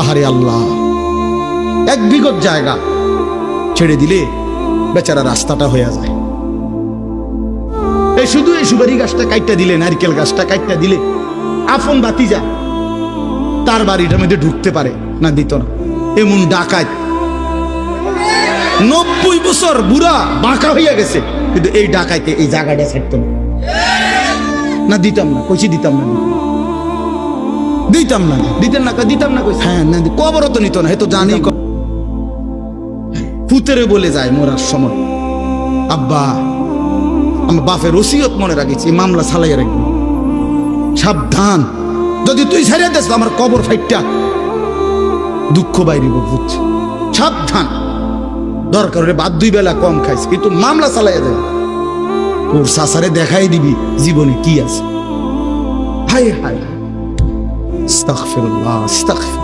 আহারে আল্লাহ। এক বিগত জায়গা ছেড়ে দিলে বেচারা রাস্তাটা হয়ে যায়। এই শুধু এই সুপারি গাছটা কাইটটা দিলে, নারকেল গাছটা কাইটটা দিলে আফন বাতি যা তার বাড়িটার মধ্যে ঢুকতে পারে না দিত না। এমন ডাকাত। নব্বই বছর বুড়া বাঁকা হইয়া গেছে, কিন্তু এই ডাকাইতে এই জায়গাটা ছাড়তো না। না দিতাম না, কইছি দিতাম না। দিতাম না। দিতেন না দিতাম না হ্যাঁ না কবরও তো নিত না হে তো জানি পুতেরে বলে যায় মরার সময়। আব্বা আমার বাপের ওসিয়ত মনে রাখিছি মামলা চালাইয়া রাখবি। সাবধান। যদি তুই ছেড়ে দেস আমার কবর ফাইটটা দুঃখ বাইরে বুঝছি। সাবধান। দরকার হলে বাদ দুই বেলা কম খাইস কিন্তু মামলা চালাইয়া দেবে তোর সাসারে দেখাই দিবি জীবনে কি আছে। হায় হায়। استغفر الله استغفر.